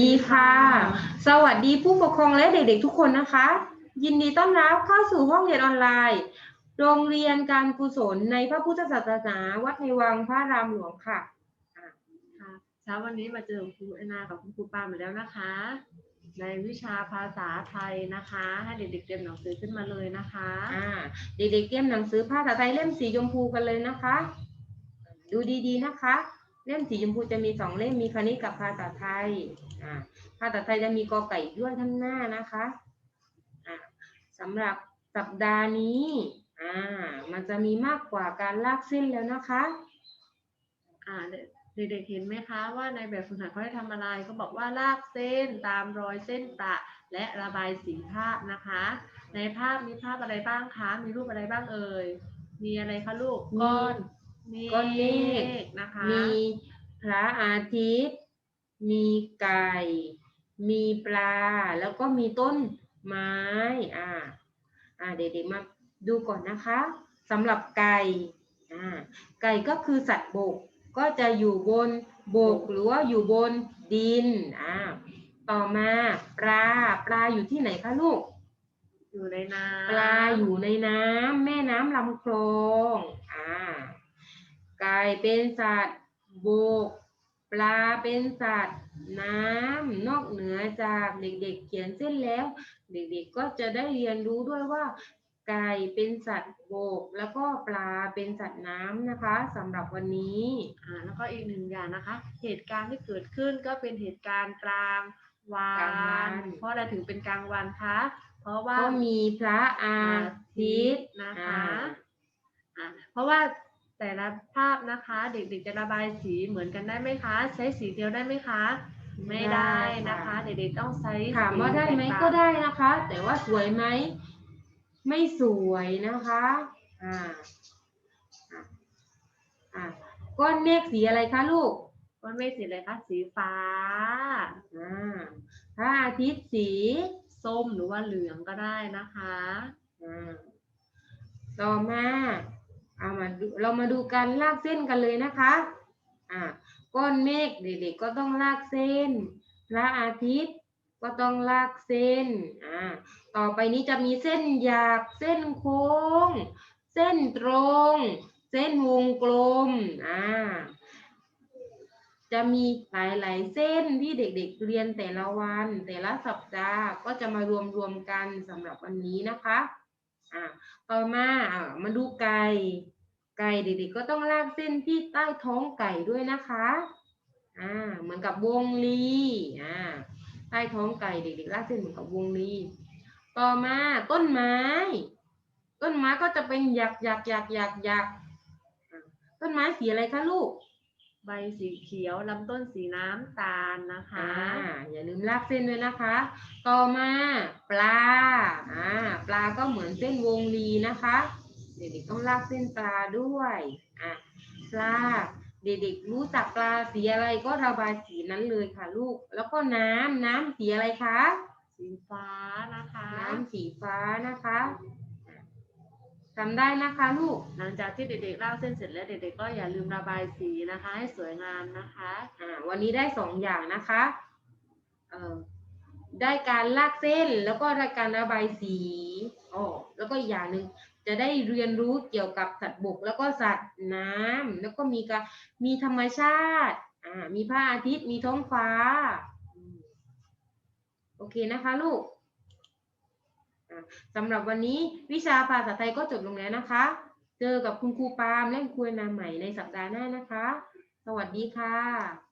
ดีค่ะ สวัสดีผู้ปกครองและเด็กๆทุกคนนะคะ ยินดีต้อนรับเข้าสู่ห้องเรียนออนไลน์ โรงเรียนการกุศลในพระพุทธศาสนาวัดในวังพระรามหลวงค่ะค่ะเช้าวันนี้มาเจอคุณครูแอนนากับคุณครูปามาแล้วนะคะ ในวิชาภาษาไทยนะคะ ให้เด็กๆเตรียมหนังสือขึ้นมาเลยนะคะอ่าเด็กๆเตรียมหนังสือภาษาไทยเล่มสีชมพูกันเลยนะคะ ดูดีๆนะคะ เล่มสีชมพูจะมีสองเล่มมีคณิตกับภาษาไทยอ่าภาษาไทยจะมีกอไก่ด้วยข้างหน้านะคะอ่าสำหรับสัปดาห์นี้อ่ามันจะมีมากกว่าการลากเส้นแล้วนะคะอ่าเด็กๆเห็นไหมคะว่าในแบบฝึกหัดเขาให้ทำอะไรเขาบอกว่าลากเส้นตามรอยเส้นประและระบายสีภาพนะคะ ในภาพมีภาพอะไรบ้างคะมีรูปอะไรบ้างเอ่ยมีอะไรคะลูกก้อน ก้อนเมฆนะคะ มีพระอาทิตย์ มีไก่ มีปลา แล้วก็มีต้นไม้ อ่า อ่า เด็กๆมาดูก่อนนะคะสำหรับไก่ อ่า ไก่ก็คือสัตว์บก ก็จะอยู่บนบกหรือว่าอยู่บนดิน อ่า ต่อมาปลา ปลาอยู่ที่ไหนคะลูก อยู่ในน้ำปลาอยู่ในน้ำแม่น้ำลำคลอง อ่า ไก่เป็นสัตว์บก ปลาเป็นสัตว์ น้ำนอกเหนือจากเด็กๆเขียนเส้นแล้ว เด็กๆก็จะได้เรียนรู้ด้วยว่า ไก่เป็นสัตว์บก แล้วก็ปลาเป็นสัตว์น้ำนะคะสำหรับวันนี้อ่าแล้วก็อีกหนึ่งอย่างนะคะ เหตุการณ์ที่เกิดขึ้นก็เป็นเหตุการณ์กลางวักลางวันนเพราะอะไรถึงเป็นกลางวันคะเพราะว่าก็มีพระอาทิตย์นะคะอ่าอ่าเพราะว่า แต่ละภาพนะคะ เด็กๆจะระบายสีเหมือนกันได้ไหมคะ ใช้สีเดียวได้ไหมคะ ไม่ได้นะคะ เด็กๆต้องใช้ถามว่าได้ไหมสีแตต่งก็ได้นะคะ แต่ว่าสวยไหมไม่สวยนะคะอ่าอะอะก้อนเมฆสีอะไรคะลูกก้อนเมฆสีอะไรคะสีฟ้าอ่าพระอาทิตย์สีส้มหรือว่าเหลืองก็ได้นะคะอ่าต่อมา เอามาดูเรามาดูการลากเส้นกันเลยนะคะอ่าก้อนเมฆเด็กๆก็ต้องลากเส้น พระอาทิตย์ก็ต้องลากเส้นอ่าต่อไปนี้จะมีเส้นหยาบเส้นโค้ง เส้นตรง เส้นวงกลมอ่าจะมีหลายๆเส้นที่เด็กๆเรียนแต่ละวัน แต่ละสัปดาห์ก็จะมารวมรวมๆกันสำหรับวันนี้นะคะ อ่าต่อมาอ่ามาดูไก่ ไก่เด็กๆก็ต้องลากเส้นที่ใต้ท้องไก่ด้วยนะคะอ่าเหมือนกับวงลีอ่าใต้ท้องไก่เด็กๆลากเส้นเหมือนกับวงลีต่อมาต้นไม้ ต้นไม้ก็จะเป็นหยักหยักหยักหยักหยักอ่าต้นไม้สีอะไรคะลูกใบสีเขียวลำต้นสีน้ำตาลนะคะอ่าอย่าลืมลากเส้นด้วยนะคะ ต่อมาปลาอ่า ปลาก็เหมือนเส้นวงลีนะคะ เด็กๆต้องลากเส้นปลาด้วยอะปลาเด็กๆรู้จักปลาสีอะไรก็ระบายสีนั้นเลยค่ะลูก แล้วก็น้ำน้ำสีอะไรคะสีฟ้านะคะ น้ำสีฟ้านะคะจำได้นะคะลูก หลังจากที่เด็กๆลากเส้นเสร็จแล้วเด็กๆก็อย่าลืมระบายสีนะคะ ให้สวยงามนะคะ อ่าวันนี้ได้สองอย่างนะคะ เอ่อ ได้การลากเส้นแล้วก็ได้การระบายสีอ๋อแล้วก็อีกอย่างหนึ่งจะได้เรียนรู้เกี่ยวกับสัตว์บกแล้วก็สัตว์น้ำแล้วก็มีการมีธรรมชาติอ่ามีพระอาทิตย์มีท้องฟ้า โอเคนะคะลูกสำหรับวันนี้วิชาภาษาไทยก็จบลงแล้วนะคะ เจอกับคุณครูปาล์มและคุณครูนาใหม่ในสัปดาห์หน้านะคะ สวัสดีค่ะ